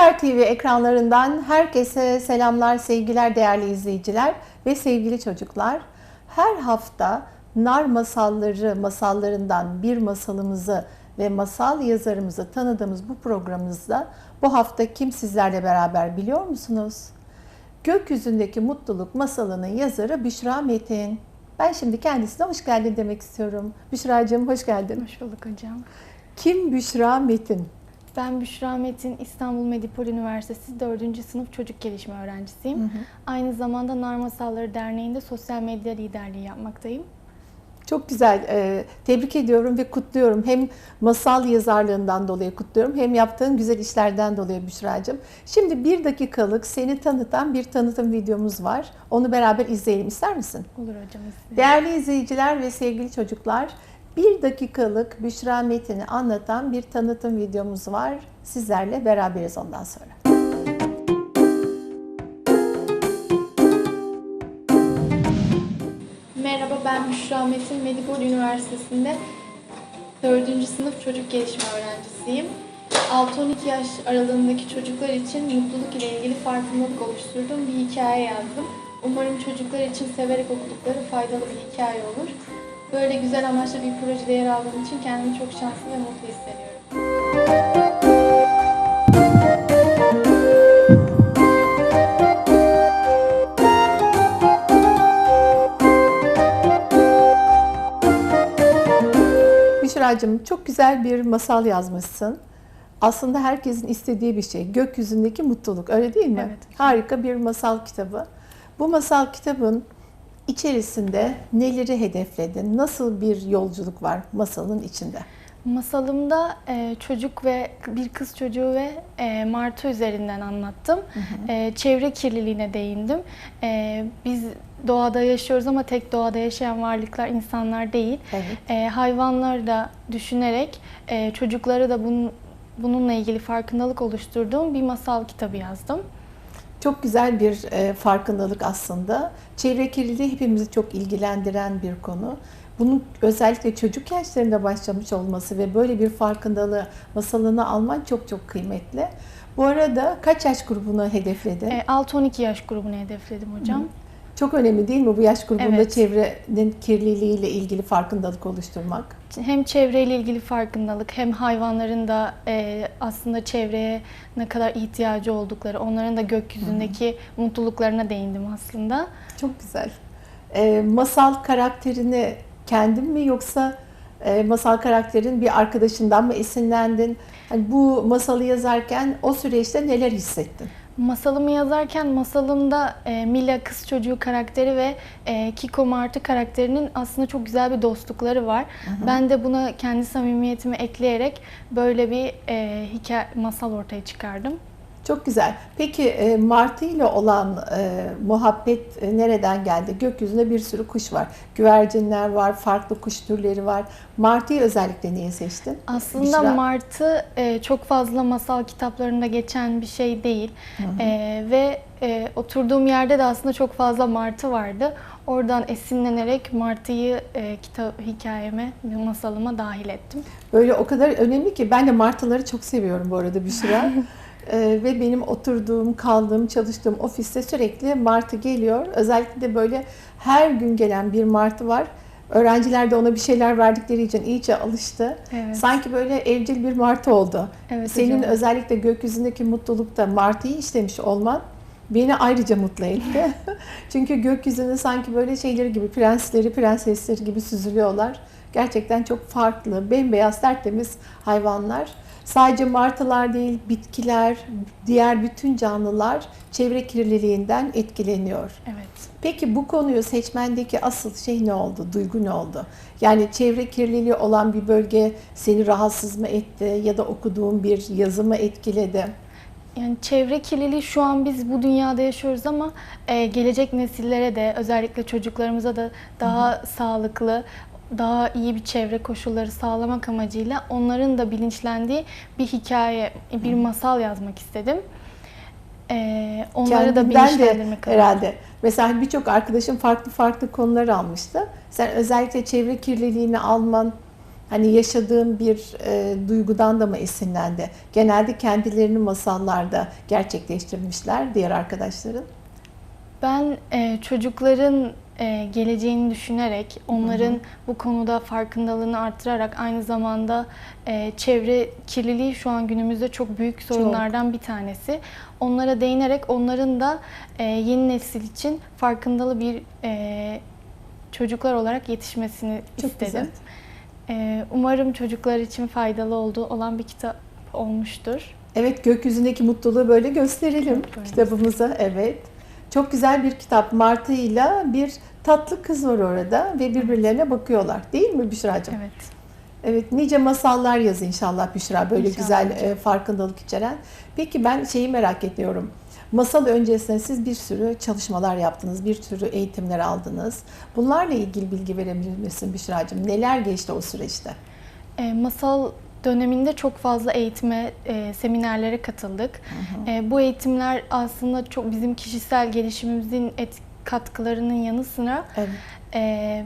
Üsküdar TV ekranlarından herkese selamlar, sevgiler değerli izleyiciler ve sevgili çocuklar. Her hafta nar masalları masallarından bir masalımızı ve masal yazarımızı tanıdığımız bu programımızda bu hafta kim sizlerle beraber biliyor musunuz? Gökyüzündeki Mutluluk masalının yazarı Büşra Metin. Ben şimdi kendisine hoş geldin demek istiyorum. Büşra'cığım hoş geldin. Hoş bulduk hocam. Kim Büşra Metin? Ben Büşra Metin, İstanbul Medipol Üniversitesi 4. sınıf çocuk gelişimi öğrencisiyim. Aynı zamanda Nar Masalları Derneği'nde sosyal medya liderliği yapmaktayım. Çok güzel. Ee, tebrik ediyorum ve kutluyorum. Hem masal yazarlığından dolayı kutluyorum hem yaptığın güzel işlerden dolayı Büşra'cığım. Şimdi bir dakikalık seni tanıtan bir tanıtım videomuz var. Onu beraber izleyelim ister misin? Olur hocam izleyin. Değerli izleyiciler ve sevgili çocuklar, bir dakikalık Büşra Metin'i anlatan bir tanıtım videomuz var. Sizlerle beraberiz ondan sonra. Merhaba ben Büşra Metin, Medipol Üniversitesi'nde 4. sınıf çocuk gelişimi öğrencisiyim. 6-12 yaş aralığındaki çocuklar için mutluluk ile ilgili farkındalık oluşturduğum bir hikaye yazdım. Umarım çocuklar için severek okudukları faydalı bir hikaye olur. Böyle güzel amaçlı bir projede yer aldığım için kendimi çok şanslı ve mutlu hissediyorum. Büşra'cığım çok güzel bir masal yazmışsın. Aslında herkesin istediği bir şey. Gökyüzündeki mutluluk öyle değil mi? Evet. Harika bir masal kitabı. Bu masal kitabın içerisinde neleri hedefledin? Nasıl bir yolculuk var masalın içinde? Masalımda e, çocuk ve bir kız çocuğu ve e, martı üzerinden anlattım. E, çevre kirliliğine değindim. E, biz doğada yaşıyoruz ama tek doğada yaşayan varlıklar insanlar değil. Evet. E, hayvanları da düşünerek e, çocuklara da bunun, bununla ilgili farkındalık oluşturduğum bir masal kitabı yazdım. Çok güzel bir e, farkındalık aslında. Çevre kirliliği hepimizi çok ilgilendiren bir konu. Bunun özellikle çocuk yaşlarında başlamış olması ve böyle bir farkındalığı masalını alman çok çok kıymetli. Bu arada kaç yaş grubunu hedefledin? E, 6-12 yaş grubunu hedefledim hocam. Çok önemli değil mi bu yaş grubunda Evet. çevrenin kirliliğiyle ilgili farkındalık oluşturmak? Hem çevreyle ilgili farkındalık hem hayvanların da e, aslında çevreye ne kadar ihtiyacı oldukları, onların da gökyüzündeki mutluluklarına değindim aslında. Çok güzel. E, masal karakterini kendin mi yoksa e, masal karakterin bir arkadaşından mı esinlendin? Hani bu masalı yazarken o süreçte neler hissettin? Masalımı yazarken masalımda e, Mila kız çocuğu karakteri ve e, Kiko Martı karakterinin aslında çok güzel bir dostlukları var. Ben de buna kendi samimiyetimi ekleyerek böyle bir e, hikaye masal ortaya çıkardım. Çok güzel. Peki e, Martı ile olan e, muhabbet e, nereden geldi? Gökyüzünde bir sürü kuş var. Güvercinler var, farklı kuş türleri var. Martı'yı özellikle niye seçtin? Aslında Büşra. Martı e, çok fazla masal kitaplarında geçen bir şey değil E, ve e, oturduğum yerde de aslında çok fazla Martı vardı. Oradan esinlenerek Martı'yı e, kitap hikayeme, masalıma dahil ettim. Böyle o kadar önemli ki ben de martıları çok seviyorum bu arada Büşra. Ee, ve benim oturduğum, kaldığım, çalıştığım ofiste sürekli martı geliyor. Özellikle de böyle her gün gelen bir martı var. Öğrenciler de ona bir şeyler verdikleri için iyice alıştı. Evet. Sanki böyle evcil bir martı oldu. Evet Senin hocam. özellikle gökyüzündeki mutlulukta martıyı işlemiş olman beni ayrıca mutlu etti. Çünkü gökyüzünde sanki böyle şeyleri gibi prensleri, prensesleri gibi süzülüyorlar. Gerçekten çok farklı, bembeyaz, tertemiz hayvanlar. Sadece martılar değil, bitkiler, diğer bütün canlılar çevre kirliliğinden etkileniyor. Evet. Peki bu konuyu seçmendeki asıl şey ne oldu, duygu ne oldu? Yani çevre kirliliği olan bir bölge seni rahatsız mı etti ya da okuduğun bir yazı mı etkiledi? Yani çevre kirliliği şu an biz bu dünyada yaşıyoruz ama e, gelecek nesillere de özellikle çocuklarımıza da daha sağlıklı, daha iyi bir çevre koşulları sağlamak amacıyla onların da bilinçlendiği bir hikaye, bir masal yazmak istedim. E, onları da Kendinden de bilinçlendirmek amacıyla. herhalde. Mesela birçok arkadaşım farklı farklı konular almıştı. Sen özellikle çevre kirliliğini alman Hani yaşadığın bir e, duygudan da mı esinlendi? Genelde kendilerini masallarda gerçekleştirmişler diğer arkadaşların. Ben e, çocukların e, geleceğini düşünerek, onların bu konuda farkındalığını artırarak aynı zamanda e, çevre kirliliği şu an günümüzde çok büyük sorunlardan bir tanesi. Onlara değinerek onların da e, yeni nesil için farkındalı bir e, çocuklar olarak yetişmesini Çok istedim. güzel. E, umarım çocuklar için faydalı olduğu olan bir kitap olmuştur. Evet gökyüzündeki mutluluğu böyle gösterelim Evet, kitabımıza. Evet. Çok güzel bir kitap. Martı ile bir tatlı kız var orada ve birbirlerine bakıyorlar. Değil mi Büşra'cığım? Evet. Evet, nice masallar yaz inşallah Büşra böyle İnşallah güzel e, farkındalık içeren. Peki ben şeyi merak ediyorum. Masal öncesinde siz bir sürü çalışmalar yaptınız, bir sürü eğitimler aldınız. Bunlarla ilgili bilgi verebilir misin Büşra'cığım? Neler geçti o süreçte? E, masal döneminde çok fazla eğitime, e, seminerlere katıldık. E, bu eğitimler aslında çok bizim kişisel gelişimimizin et, katkılarının yanı sıra Evet. e,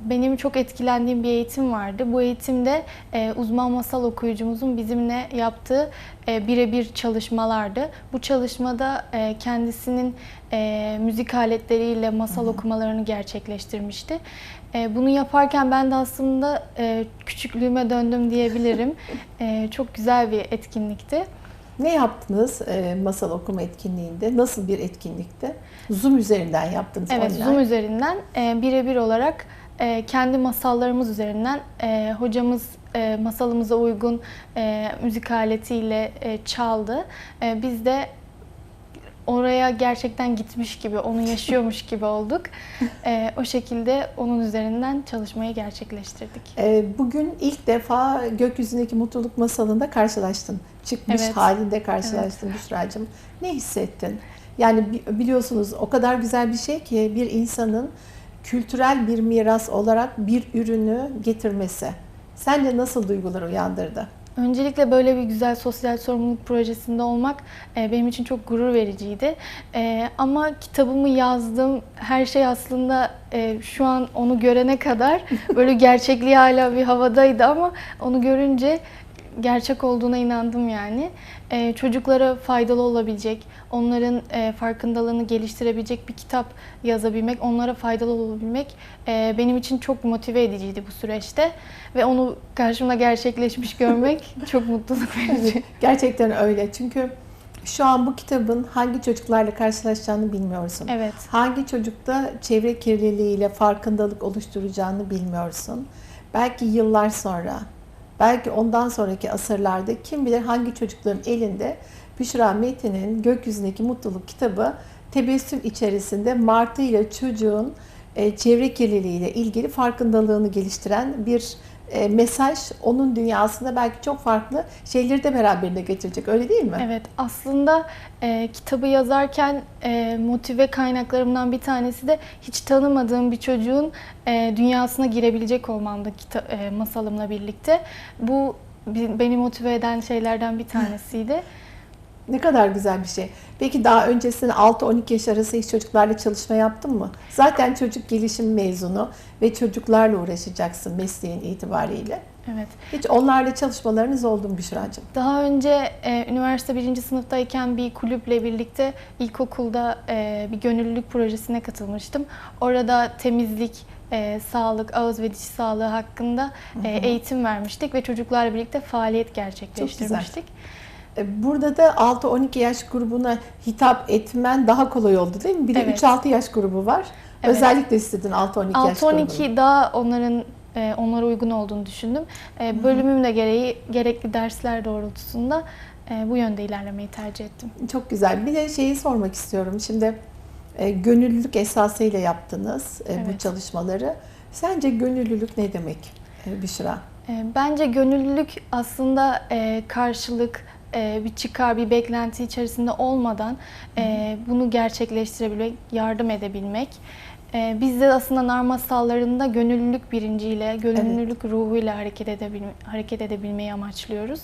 benim çok etkilendiğim bir eğitim vardı. Bu eğitimde e, uzman masal okuyucumuzun bizimle yaptığı e, birebir çalışmalardı. Bu çalışmada e, kendisinin e, müzik aletleriyle masal okumalarını gerçekleştirmişti. E, bunu yaparken ben de aslında e, küçüklüğüme döndüm diyebilirim. E, çok güzel bir etkinlikti. Ne yaptınız e, masal okuma etkinliğinde? Nasıl bir etkinlikti? Zoom üzerinden yaptınız Evet, online. Zoom üzerinden e, birebir olarak e, kendi masallarımız üzerinden e, hocamız e, masalımıza uygun e, müzik aletiyle e, çaldı. E, biz de oraya gerçekten gitmiş gibi, onu yaşıyormuş gibi olduk. E, o şekilde onun üzerinden çalışmayı gerçekleştirdik. E, bugün ilk defa gökyüzündeki mutluluk masalında karşılaştın. Çıkmış Evet. halinde karşılaştın Büşra'cığım. Ne hissettin? Yani bi- biliyorsunuz o kadar güzel bir şey ki bir insanın kültürel bir miras olarak bir ürünü getirmesi. Sence nasıl duygular uyandırdı? Öncelikle böyle bir güzel sosyal sorumluluk projesinde olmak e, benim için çok gurur vericiydi. E, ama kitabımı yazdım, her şey aslında e, şu an onu görene kadar böyle gerçekliği hala bir havadaydı ama onu görünce gerçek olduğuna inandım yani. E, çocuklara faydalı olabilecek, onların e, farkındalığını geliştirebilecek bir kitap yazabilmek, onlara faydalı olabilmek e, benim için çok motive ediciydi bu süreçte. Ve onu karşımda gerçekleşmiş görmek çok mutluluk verici. Gerçekten öyle. Çünkü şu an bu kitabın hangi çocuklarla karşılaşacağını bilmiyorsun. Evet. Hangi çocukta çevre kirliliğiyle farkındalık oluşturacağını bilmiyorsun. Belki yıllar sonra, belki ondan sonraki asırlarda kim bilir hangi çocukların elinde Büşra Metin'in Gökyüzündeki Mutluluk kitabı tebessüm içerisinde Martı ile çocuğun e, çevre kirliliğiyle ilgili farkındalığını geliştiren bir e, mesaj onun dünyasında belki çok farklı şeyleri de beraberinde getirecek. Öyle değil mi? Evet, aslında e, kitabı yazarken e, motive kaynaklarımdan bir tanesi de hiç tanımadığım bir çocuğun e, dünyasına girebilecek olmamdı e, masalımla birlikte. Bu beni motive eden şeylerden bir tanesiydi. Ne kadar güzel bir şey. Peki daha öncesinde 6-12 yaş arası hiç çocuklarla çalışma yaptın mı? Zaten çocuk gelişim mezunu ve çocuklarla uğraşacaksın mesleğin itibariyle. Evet. Hiç onlarla çalışmalarınız oldu mu Büşra'cığım? Daha önce e, üniversite birinci sınıftayken bir kulüple birlikte ilkokulda e, bir gönüllülük projesine katılmıştım. Orada temizlik, e, sağlık, ağız ve diş sağlığı hakkında e, eğitim vermiştik ve çocuklarla birlikte faaliyet gerçekleştirmiştik. E, Burada da 6-12 yaş grubuna hitap etmen daha kolay oldu değil mi? Bir de Evet. 3-6 yaş grubu var. Evet. Özellikle istedin 6-12 yaş grubunu. 6-12 daha onların e, onlara uygun olduğunu düşündüm. E, bölümüm de gereği gerekli dersler doğrultusunda e, bu yönde ilerlemeyi tercih ettim. Çok güzel. Bir de şeyi sormak istiyorum. Şimdi e, gönüllülük esasıyla yaptınız e, bu Evet. çalışmaları. Sence gönüllülük ne demek e, Büşra? E, Bence gönüllülük aslında e, karşılık, e, bir çıkar, bir beklenti içerisinde olmadan e, bunu gerçekleştirebilmek, yardım edebilmek. E, Biz de aslında nar masallarında gönüllülük bilinciyle, gönüllülük ruhuyla hareket, edebilme, hareket edebilmeyi amaçlıyoruz.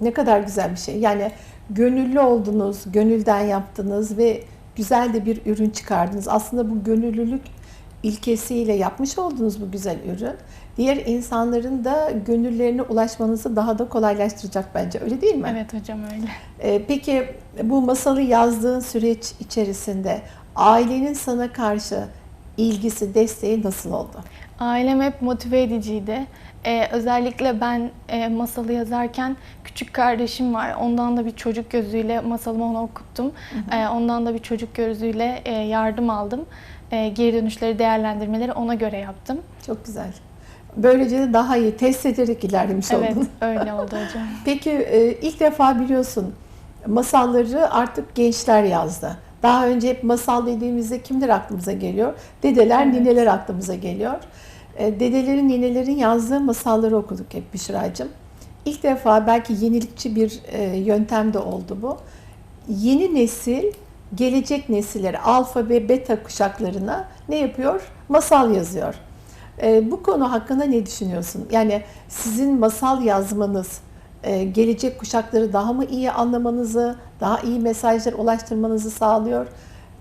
Ne kadar güzel bir şey. Yani gönüllü oldunuz, gönülden yaptınız ve güzel de bir ürün çıkardınız. Aslında bu gönüllülük ilkesiyle yapmış olduğunuz bu güzel ürün diğer insanların da gönüllerine ulaşmanızı daha da kolaylaştıracak bence. Öyle değil mi? Evet hocam öyle. Ee, peki bu masalı yazdığın süreç içerisinde ailenin sana karşı ilgisi, desteği nasıl oldu? Ailem hep motive ediciydi. Ee, özellikle ben e, masalı yazarken küçük kardeşim var. Ondan da bir çocuk gözüyle masalımı ona okuttum. Ee, ondan da bir çocuk gözüyle e, yardım aldım. E, geri dönüşleri, değerlendirmeleri ona göre yaptım. Çok güzel. Böylece de daha iyi test ederek ilerlemiş Evet, oldun. öyle oldu hocam. Peki e, ilk defa biliyorsun masalları artık gençler yazdı. Daha önce hep masal dediğimizde kimler aklımıza geliyor? Dedeler, Evet. nineler aklımıza geliyor. E, Dedelerin, ninelerin yazdığı masalları okuduk hep Büşra'cığım. İlk defa belki yenilikçi bir e, yöntem de oldu bu. Yeni nesil, gelecek nesillere, alfa ve beta kuşaklarına ne yapıyor? Masal yazıyor. E, bu konu hakkında ne düşünüyorsun? Yani sizin masal yazmanız e, gelecek kuşakları daha mı iyi anlamanızı, daha iyi mesajlar ulaştırmanızı sağlıyor?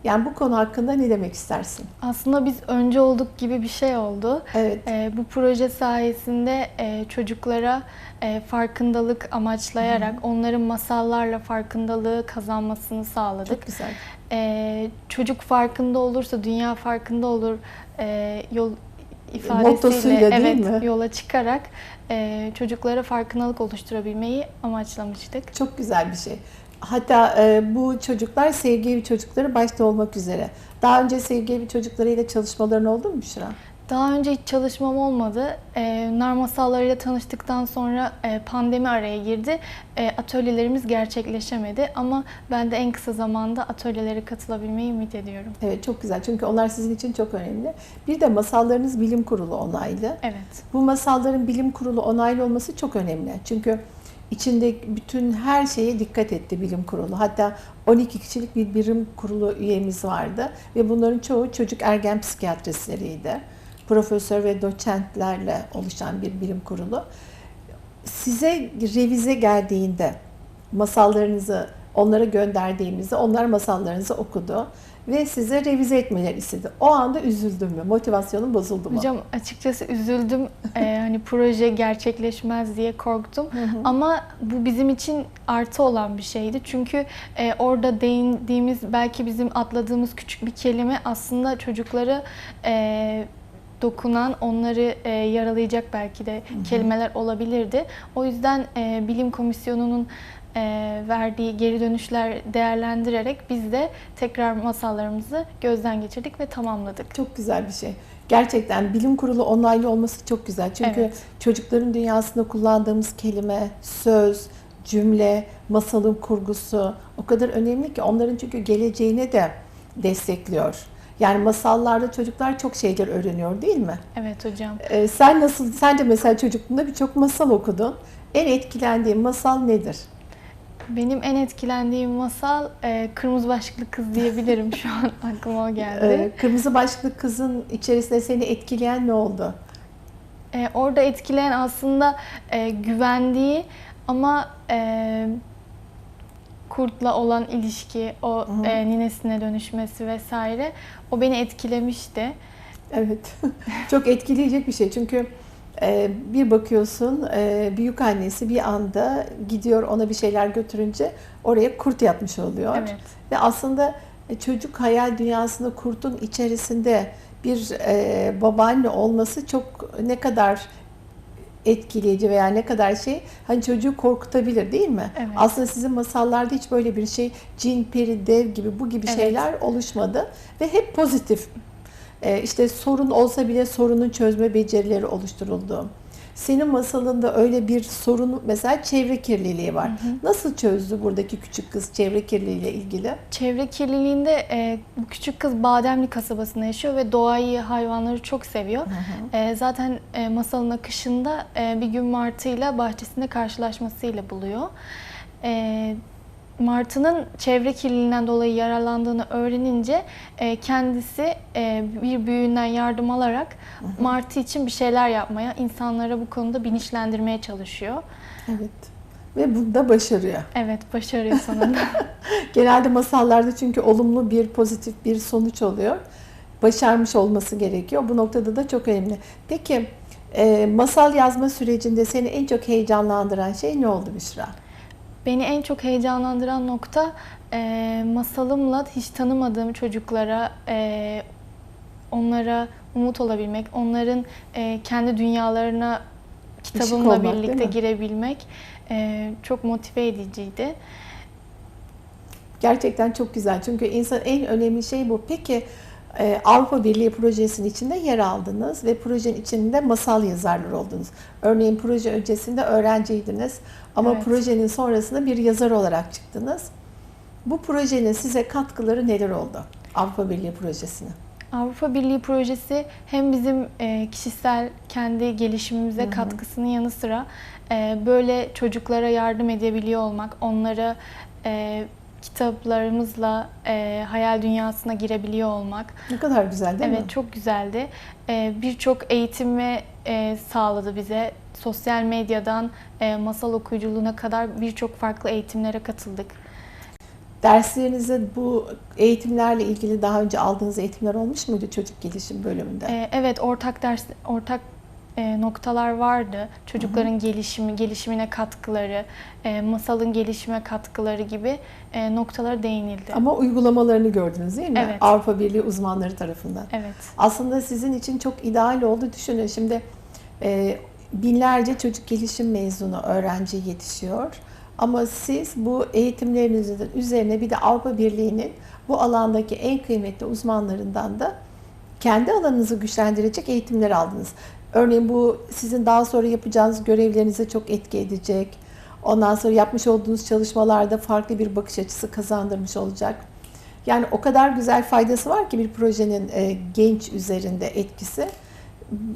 Yani bu konu hakkında ne demek istersin? Aslında biz önce olduk gibi bir şey oldu. Evet. Ee, bu proje sayesinde e, çocuklara e, farkındalık amaçlayarak onların masallarla farkındalığı kazanmasını sağladık. Çok güzel. Ee, çocuk farkında olursa dünya farkında olur e, yol Mottosuyla ifadesiyle değil evet mi? yola çıkarak e, çocuklara farkındalık oluşturabilmeyi amaçlamıştık. Çok güzel bir şey. Hatta e, bu çocuklar sevgi evi çocukları başta olmak üzere. Daha önce sevgi evi çocuklarıyla çalışmaların oldu mu Büşra? Daha önce hiç çalışmam olmadı. E, nar masallarıyla tanıştıktan sonra e, pandemi araya girdi. E, atölyelerimiz gerçekleşemedi ama ben de en kısa zamanda atölyelere katılabilmeyi ümit ediyorum. Evet çok güzel çünkü onlar sizin için çok önemli. Bir de masallarınız bilim kurulu onaylı. Evet. Bu masalların bilim kurulu onaylı olması çok önemli. Çünkü içinde bütün her şeye dikkat etti bilim kurulu. Hatta 12 kişilik bir bilim kurulu üyemiz vardı ve bunların çoğu çocuk ergen psikiyatristleriydi. Profesör ve doçentlerle oluşan bir bilim kurulu. Size revize geldiğinde masallarınızı onlara gönderdiğimizde onlar masallarınızı okudu ve size revize etmeleri istedi. O anda üzüldün mü? Motivasyonun bozuldu mu? Hocam açıkçası üzüldüm. E, hani proje gerçekleşmez diye korktum. Ama bu bizim için artı olan bir şeydi. Çünkü e, orada değindiğimiz belki bizim atladığımız küçük bir kelime aslında çocukları e, dokunan, onları e, yaralayacak belki de kelimeler olabilirdi. O yüzden e, bilim komisyonunun e, verdiği geri dönüşler değerlendirerek biz de tekrar masallarımızı gözden geçirdik ve tamamladık. Çok güzel bir şey. Gerçekten bilim kurulu onaylı olması çok güzel. Çünkü Evet. çocukların dünyasında kullandığımız kelime, söz, cümle, masalın kurgusu o kadar önemli ki onların çünkü geleceğine de destekliyor. Yani masallarda çocuklar çok şeyler öğreniyor değil mi? Evet hocam. Ee, sen nasıl, sen de mesela çocukluğunda birçok masal okudun. En etkilendiğin masal nedir? Benim en etkilendiğim masal e, Kırmızı Başlıklı Kız diyebilirim şu an aklıma o geldi. Ee, Kırmızı başlıklı kızın içerisinde seni etkileyen ne oldu? E, orada etkileyen aslında e, güvendiği ama e, kurtla olan ilişki, o Hı hı. e, ninesine dönüşmesi vesaire o beni etkilemişti. Evet. Çok etkileyecek bir şey. Çünkü e, bir bakıyorsun e, büyük annesi bir anda gidiyor ona bir şeyler götürünce oraya kurt yapmış oluyor. Evet. Ve aslında e, çocuk hayal dünyasında kurtun içerisinde bir e, babaanne olması çok ne kadar etkileyici veya ne kadar şey hani çocuğu korkutabilir değil mi? Evet. Aslında sizin masallarda hiç böyle bir şey cin, peri, dev gibi bu gibi Evet. şeyler oluşmadı ve hep pozitif. Ee, işte sorun olsa bile sorunun çözme becerileri oluşturuldu. Senin masalında öyle bir sorun mesela çevre kirliliği var. Nasıl çözdü buradaki küçük kız çevre kirliliğiyle ilgili? Çevre kirliliğinde e, bu küçük kız Bademli kasabasında yaşıyor ve doğayı, hayvanları çok seviyor. E, zaten e, masalın akışında e, bir gün martıyla bahçesinde karşılaşmasıyla buluyor. E, Martı'nın çevre kirliliğinden dolayı yaralandığını öğrenince e, kendisi e, bir büyüğünden yardım alarak Martı için bir şeyler yapmaya, insanlara bu konuda bilinçlendirmeye çalışıyor. Evet. Ve bunda başarıyor. Evet, başarıyor sonunda. Genelde masallarda çünkü olumlu bir pozitif bir sonuç oluyor. başarmış olması gerekiyor. Bu noktada da çok önemli. Peki e, masal yazma sürecinde seni en çok heyecanlandıran şey ne oldu Büşra? Beni en çok heyecanlandıran nokta e, masalımla hiç tanımadığım çocuklara e, onlara umut olabilmek, onların e, kendi dünyalarına kitabımla olmak, birlikte girebilmek e, çok motive ediciydi. Gerçekten çok güzel. Çünkü insan en önemli şey bu. Peki Avrupa Birliği projesinin içinde yer aldınız ve projenin içinde masal yazarları oldunuz. Örneğin proje öncesinde öğrenciydiniz ama Evet. projenin sonrasında bir yazar olarak çıktınız. Bu projenin size katkıları neler oldu? Avrupa Birliği projesine. Avrupa Birliği projesi hem bizim e, kişisel kendi gelişimimize katkısının yanı sıra e, böyle çocuklara yardım edebiliyor olmak, onlara e, kitaplarımızla e, hayal dünyasına girebiliyor olmak, Ne kadar güzel değil evet mi? çok güzeldi. E, Birçok eğitimi e, sağladı bize. Sosyal medyadan e, masal okuyuculuğuna kadar birçok farklı eğitimlere katıldık. Derslerinizde bu eğitimlerle ilgili daha önce aldığınız eğitimler olmuş muydu çocuk gelişim bölümünde? Ee, Evet, ortak ders, ortak e, noktalar vardı. Çocukların gelişimi, gelişimine katkıları, e, masalın gelişime katkıları gibi e, noktalara değinildi. Ama uygulamalarını gördünüz değil mi? Evet. Avrupa Birliği uzmanları tarafından. Evet, Aslında sizin için çok ideal oldu. Düşünün şimdi e, binlerce çocuk gelişim mezunu öğrenci yetişiyor. Ama siz bu eğitimlerinizin üzerine bir de Avrupa Birliği'nin bu alandaki en kıymetli uzmanlarından da kendi alanınızı güçlendirecek eğitimler aldınız. Örneğin bu sizin daha sonra yapacağınız görevlerinize çok etki edecek. Ondan sonra yapmış olduğunuz çalışmalarda farklı bir bakış açısı kazandırmış olacak. Yani o kadar güzel faydası var ki bir projenin e, genç üzerinde etkisi.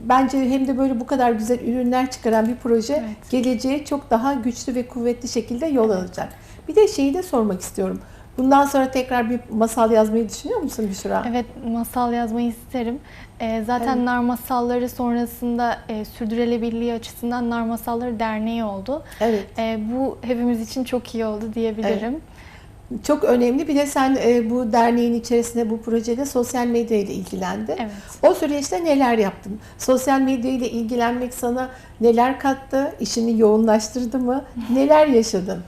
Bence hem de böyle bu kadar güzel ürünler çıkaran bir proje Evet. geleceğe çok daha güçlü ve kuvvetli şekilde yol alacak. Bir de şeyi de sormak istiyorum. Bundan sonra tekrar bir masal yazmayı düşünüyor musun Büşra? evet masal yazmayı isterim. E, zaten Evet. Nar Masalları sonrasında e, sürdürülebilirliği açısından Nar Masalları Derneği oldu. Evet. E, bu hepimiz için çok iyi oldu diyebilirim. Çok önemli. Bir de sen e, bu derneğin içerisinde bu projede sosyal medya ile ilgilendin. Evet. O süreçte neler yaptın? Sosyal medya ile ilgilenmek sana neler kattı? İşini yoğunlaştırdı mı? Neler yaşadın?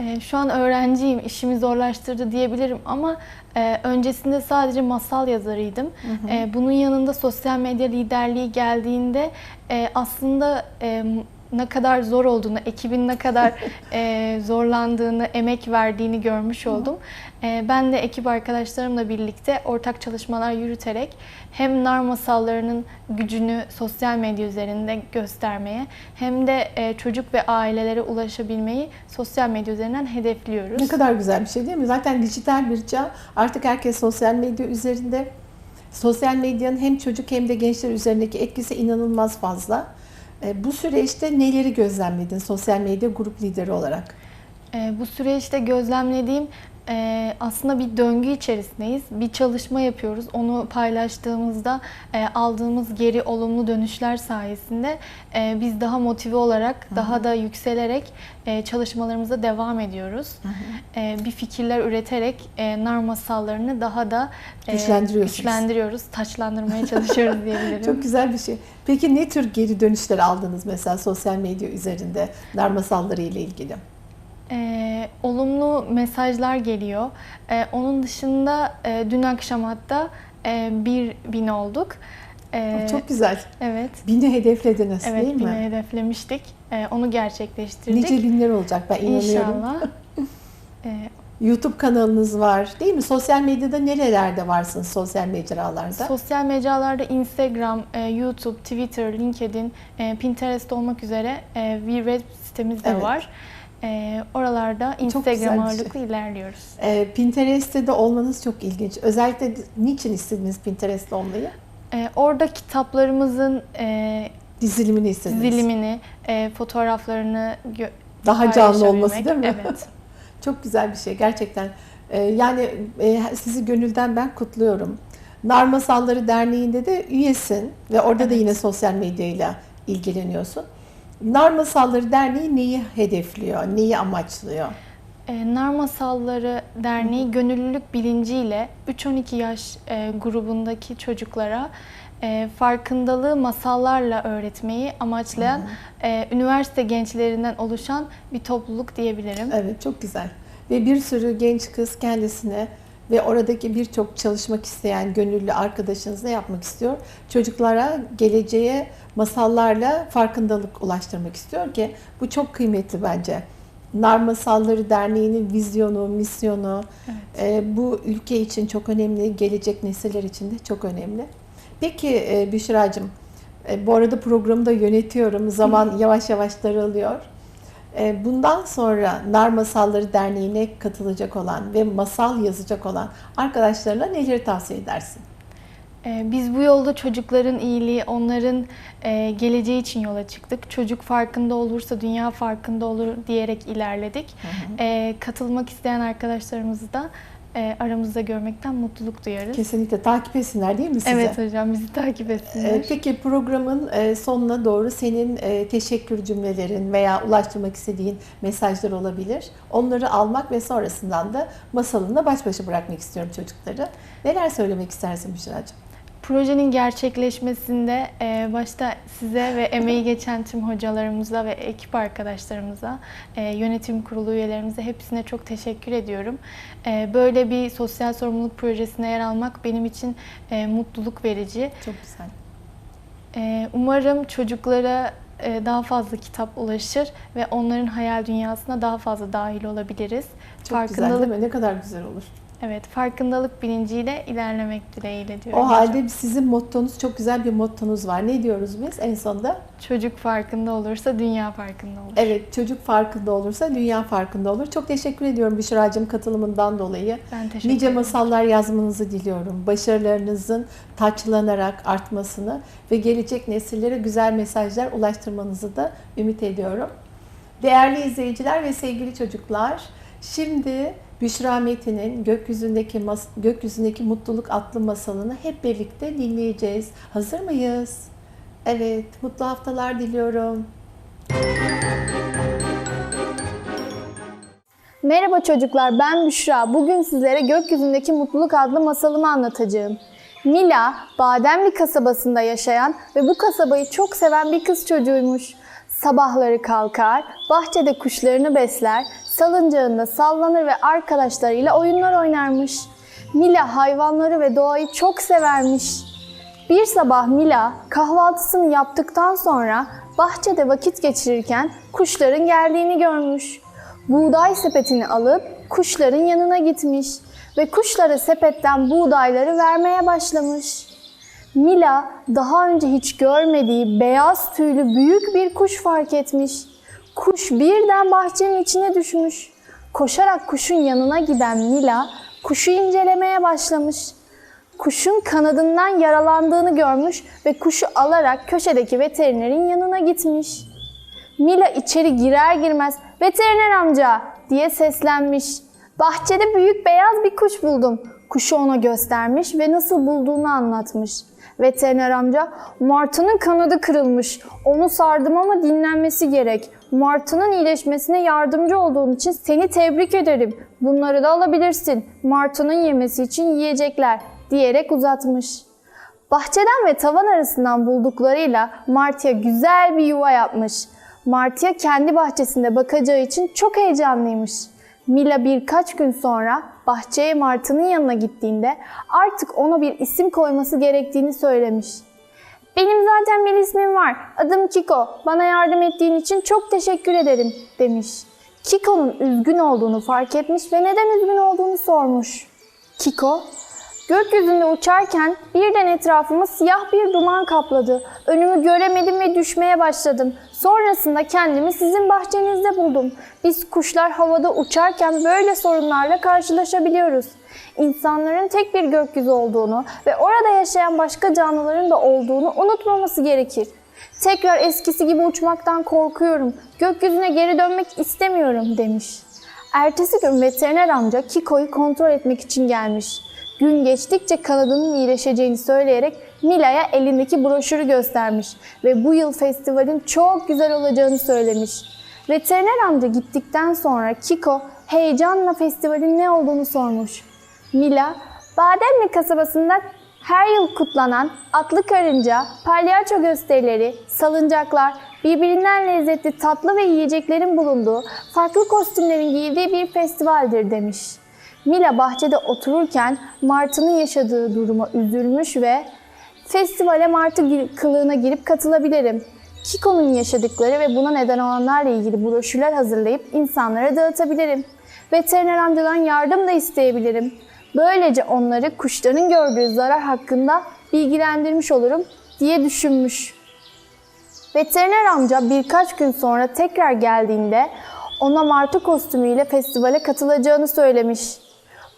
Ee, Şu an öğrenciyim, işimi zorlaştırdı diyebilirim ama e, öncesinde sadece masal yazarıydım. E, bunun yanında sosyal medya liderliği geldiğinde e, aslında e, ne kadar zor olduğunu, ekibin ne kadar e, zorlandığını, emek verdiğini görmüş oldum. E, ben de ekip arkadaşlarımla birlikte ortak çalışmalar yürüterek hem nar masallarının gücünü sosyal medya üzerinde göstermeye hem de e, çocuk ve ailelere ulaşabilmeyi sosyal medya üzerinden hedefliyoruz. Ne kadar güzel bir şey değil mi? Zaten dijital bir çağ. Artık herkes sosyal medya üzerinde. Sosyal medyanın hem çocuk hem de gençler üzerindeki etkisi inanılmaz fazla. E, Bu süreçte neleri gözlemledin sosyal medya grup lideri olarak? E, bu süreçte gözlemlediğim e, aslında bir döngü içerisindeyiz. Bir çalışma yapıyoruz. Onu paylaştığımızda e, aldığımız geri olumlu dönüşler sayesinde e, biz daha motive olarak, daha da yükselerek e, çalışmalarımıza devam ediyoruz. E, bir fikirler üreterek e, nar masallarını daha da e, güçlendiriyoruz, taçlandırmaya çalışıyoruz diyebilirim. Çok güzel bir şey. Peki ne tür geri dönüşler aldınız mesela sosyal medya üzerinde nar masalları ile ilgili? Ee, olumlu mesajlar geliyor. Ee, onun dışında e, dün akşam hatta e, bir bin olduk. Ee, Çok güzel. evet. Bini hedeflediniz Evet, değil bini mi? hedeflemiştik. Ee, onu gerçekleştirdik. Nice binler olacak ben inanıyorum. İnşallah. Ee, YouTube kanalınız var değil mi? Sosyal medyada nerelerde varsınız sosyal mecralarda? sosyal mecralarda Instagram, e, YouTube, Twitter, LinkedIn, e, Pinterest olmak üzere e, bir web sitemiz de Evet. var. E, oralarda Instagram şey. ağırlıklı ilerliyoruz. Ee, Pinterest'te de olmanız çok ilginç. Özellikle niçin istediniz Pinterest'te olmayı? E, orada kitaplarımızın e, Dizilimini istediniz. dilimini, e, fotoğraflarını Daha canlı olması değil mi? Evet. Çok güzel bir şey gerçekten. Ee, yani e, sizi gönülden ben kutluyorum. Nar Masalları Derneği'nde de üyesin ve orada da Evet. yine sosyal medyayla ilgileniyorsun. Nar Masalları Derneği neyi hedefliyor, neyi amaçlıyor? E, Nar Masalları Derneği gönüllülük bilinciyle 3-12 yaş e, grubundaki çocuklara e, farkındalığı masallarla öğretmeyi amaçlayan e, üniversite gençlerinden oluşan bir topluluk diyebilirim. Evet çok güzel. Ve bir sürü genç kız kendisine ve oradaki birçok çalışmak isteyen gönüllü arkadaşınızla yapmak istiyor. Çocuklara geleceğe masallarla farkındalık ulaştırmak istiyor ki bu çok kıymetli bence. Nar Masalları Derneği'nin vizyonu, misyonu e, bu ülke için çok önemli, gelecek nesiller için de çok önemli. Peki e, Büşra'cığım, e, bu arada programı da yönetiyorum. Zaman yavaş yavaş daralıyor. E, Bundan sonra Nar Masalları Derneği'ne katılacak olan ve masal yazacak olan arkadaşlarına neleri tavsiye edersin? E, Biz bu yolda çocukların iyiliği, onların e, geleceği için yola çıktık. Çocuk farkında olursa dünya farkında olur diyerek ilerledik. E, Katılmak isteyen arkadaşlarımızı da e, aramızda görmekten mutluluk duyarız. Kesinlikle takip etsinler değil mi sizi? Evet hocam bizi takip etsinler. E, Peki programın e, sonuna doğru senin e, teşekkür cümlelerin veya ulaştırmak istediğin mesajlar olabilir. Onları almak ve sonrasından da masalında baş başa bırakmak istiyorum çocukları. Neler söylemek istersin Büşra'cığım? Projenin gerçekleşmesinde e, başta size ve emeği geçen tüm hocalarımıza ve ekip arkadaşlarımıza, e, yönetim kurulu üyelerimize hepsine çok teşekkür ediyorum. E, Böyle bir sosyal sorumluluk projesine yer almak benim için e, mutluluk verici. Çok güzel. E, Umarım çocuklara e, daha fazla kitap ulaşır ve onların hayal dünyasına daha fazla dahil olabiliriz. Çok güzel değil mi? Ne kadar güzel olur. Evet, farkındalık bilinciyle ilerlemek dileğiyle diyorum. O hocam. halde sizin mottonuz çok güzel bir mottonuz var. Ne diyoruz biz en sonda? Çocuk farkında olursa dünya farkında olur. Evet çocuk farkında olursa dünya farkında olur. Çok teşekkür ediyorum Büşra'cığım katılımından dolayı. Ben teşekkür Nice ederim. masallar yazmanızı diliyorum. Başarılarınızın taçlanarak artmasını ve gelecek nesillere güzel mesajlar ulaştırmanızı da ümit ediyorum. Değerli izleyiciler ve sevgili çocuklar, şimdi Büşra Metin'in Gökyüzündeki Gökyüzündeki Mutluluk adlı masalını hep birlikte dinleyeceğiz. Hazır mıyız? Evet, mutlu haftalar diliyorum. Merhaba çocuklar, ben Büşra. Bugün sizlere Gökyüzündeki Mutluluk adlı masalımı anlatacağım. Mila, Bademli kasabasında yaşayan ve bu kasabayı çok seven bir kız çocuğuymuş. Sabahları kalkar, bahçede kuşlarını besler, salıncağında sallanır ve arkadaşlarıyla oyunlar oynarmış. Mila hayvanları ve doğayı çok severmiş. Bir sabah Mila kahvaltısını yaptıktan sonra bahçede vakit geçirirken kuşların geldiğini görmüş. Buğday sepetini alıp kuşların yanına gitmiş ve kuşlara sepetten buğdayları vermeye başlamış. Mila daha önce hiç görmediği beyaz tüylü büyük bir kuş fark etmiş. Kuş birden bahçenin içine düşmüş. Koşarak kuşun yanına giden Mila kuşu incelemeye başlamış. Kuşun kanadından yaralandığını görmüş ve kuşu alarak köşedeki veterinerin yanına gitmiş. Mila içeri girer girmez veteriner amca diye seslenmiş. Bahçede büyük beyaz bir kuş buldum. Kuşu ona göstermiş ve nasıl bulduğunu anlatmış. Veteriner amca, martının kanadı kırılmış. Onu sardım ama dinlenmesi gerek. Martının iyileşmesine yardımcı olduğun için seni tebrik ederim. Bunları da alabilirsin. Martının yemesi için yiyecekler diyerek uzatmış. Bahçeden ve tavan arasından bulduklarıyla Martı'ya güzel bir yuva yapmış. Martı'ya kendi bahçesinde bakacağı için çok heyecanlıymış. Mila birkaç gün sonra bahçeye Martı'nın yanına gittiğinde artık ona bir isim koyması gerektiğini söylemiş. Benim zaten bir ismim var. Adım Kiko. Bana yardım ettiğin için çok teşekkür ederim demiş. Kiko'nun üzgün olduğunu fark etmiş ve neden üzgün olduğunu sormuş. Kiko, Gökyüzünde uçarken birden etrafımı siyah bir duman kapladı. Önümü göremedim ve düşmeye başladım. Sonrasında kendimi sizin bahçenizde buldum. Biz kuşlar havada uçarken böyle sorunlarla karşılaşabiliyoruz. İnsanların tek bir gökyüzü olduğunu ve orada yaşayan başka canlıların da olduğunu unutmaması gerekir. Tekrar eskisi gibi uçmaktan korkuyorum. Gökyüzüne geri dönmek istemiyorum demiş. Ertesi gün veteriner amca Kiko'yu kontrol etmek için gelmiş. Gün geçtikçe kanadının iyileşeceğini söyleyerek Mila'ya elindeki broşürü göstermiş ve bu yıl festivalin çok güzel olacağını söylemiş. Veteriner amca gittikten sonra Kiko heyecanla festivalin ne olduğunu sormuş. Mila, Bademli kasabasında her yıl kutlanan atlı karınca, palyaço gösterileri, salıncaklar, birbirinden lezzetli tatlı ve yiyeceklerin bulunduğu, farklı kostümlerin giyildiği bir festivaldir demiş. Mila bahçede otururken Martı'nın yaşadığı duruma üzülmüş ve festivale Martı kılığına girip katılabilirim. Kiko'nun yaşadıkları ve buna neden olanlarla ilgili broşürler hazırlayıp insanlara dağıtabilirim. Veteriner amcadan yardım da isteyebilirim. Böylece onları kuşların gördüğü zarar hakkında bilgilendirmiş olurum diye düşünmüş. Veteriner amca birkaç gün sonra tekrar geldiğinde ona martı kostümüyle festivale katılacağını söylemiş.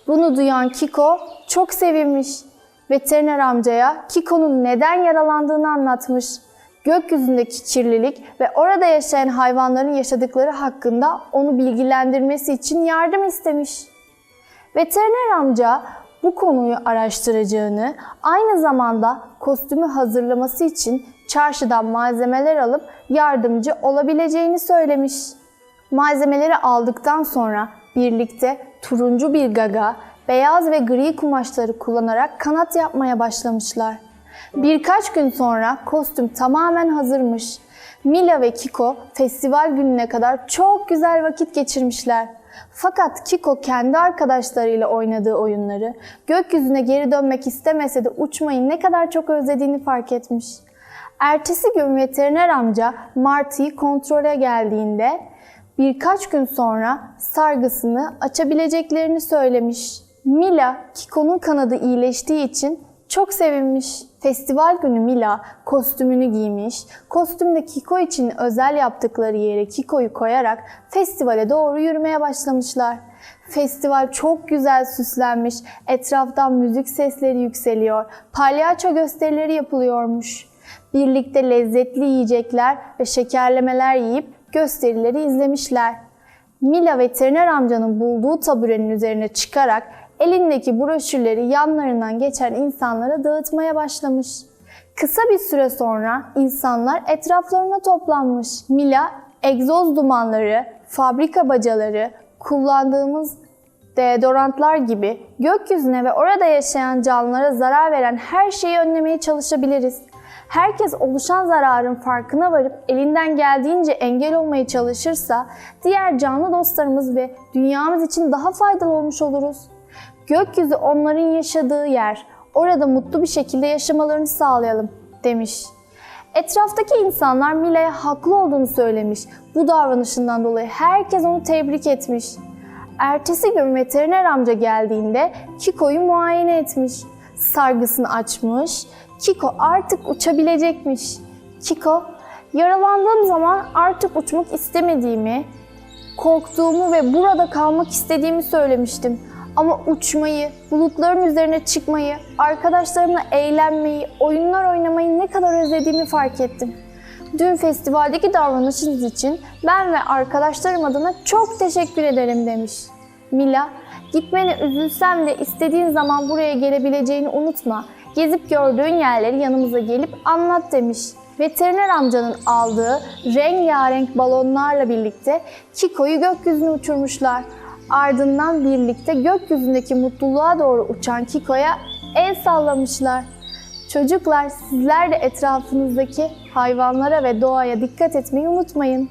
Bunu duyan Kiko çok sevinmiş. Veteriner amcaya Kiko'nun neden yaralandığını anlatmış. Gökyüzündeki kirlilik ve orada yaşayan hayvanların yaşadıkları hakkında onu bilgilendirmesi için yardım istemiş. Veteriner amca bu konuyu araştıracağını, aynı zamanda kostümü hazırlaması için çarşıdan malzemeler alıp yardımcı olabileceğini söylemiş. Malzemeleri aldıktan sonra birlikte turuncu bir gaga, beyaz ve gri kumaşları kullanarak kanat yapmaya başlamışlar. Birkaç gün sonra kostüm tamamen hazırmış. Mila ve Kiko festival gününe kadar çok güzel vakit geçirmişler. Fakat Kiko kendi arkadaşlarıyla oynadığı oyunları, gökyüzüne geri dönmek istemese de uçmayı ne kadar çok özlediğini fark etmiş. Ertesi gün veteriner amca Marty'yi kontrole geldiğinde birkaç gün sonra sargısını açabileceklerini söylemiş. Mila, Kiko'nun kanadı iyileştiği için çok sevinmiş. Festival günü Mila kostümünü giymiş. Kostümde Kiko için özel yaptıkları yere Kiko'yu koyarak festivale doğru yürümeye başlamışlar. Festival çok güzel süslenmiş. Etraftan müzik sesleri yükseliyor. Palyaço gösterileri yapılıyormuş. Birlikte lezzetli yiyecekler ve şekerlemeler yiyip gösterileri izlemişler. Mila veteriner amcanın bulduğu taburenin üzerine çıkarak elindeki broşürleri yanlarından geçen insanlara dağıtmaya başlamış. Kısa bir süre sonra insanlar etraflarına toplanmış. Mila egzoz dumanları, fabrika bacaları, kullandığımız deodorantlar gibi gökyüzüne ve orada yaşayan canlılara zarar veren her şeyi önlemeye çalışabiliriz. Herkes oluşan zararın farkına varıp elinden geldiğince engel olmaya çalışırsa diğer canlı dostlarımız ve dünyamız için daha faydalı olmuş oluruz. Gökyüzü onların yaşadığı yer. Orada mutlu bir şekilde yaşamalarını sağlayalım demiş. Etraftaki insanlar Mila'ya haklı olduğunu söylemiş. Bu davranışından dolayı herkes onu tebrik etmiş. Ertesi gün veteriner amca geldiğinde Kiko'yu muayene etmiş. Sargısını açmış. Kiko artık uçabilecekmiş. Kiko, yaralandığım zaman artık uçmak istemediğimi, korktuğumu ve burada kalmak istediğimi söylemiştim. Ama uçmayı, bulutların üzerine çıkmayı, arkadaşlarımla eğlenmeyi, oyunlar oynamayı ne kadar özlediğimi fark ettim. Dün festivaldeki davranışınız için ben ve arkadaşlarım adına çok teşekkür ederim demiş. Mila, gitmene üzülsem de istediğin zaman buraya gelebileceğini unutma. Gezip gördüğün yerleri yanımıza gelip anlat demiş. Veteriner amcanın aldığı rengarenk balonlarla birlikte Kiko'yu gökyüzüne uçurmuşlar. Ardından birlikte gökyüzündeki mutluluğa doğru uçan Kiko'ya el sallamışlar. Çocuklar sizler de etrafınızdaki hayvanlara ve doğaya dikkat etmeyi unutmayın.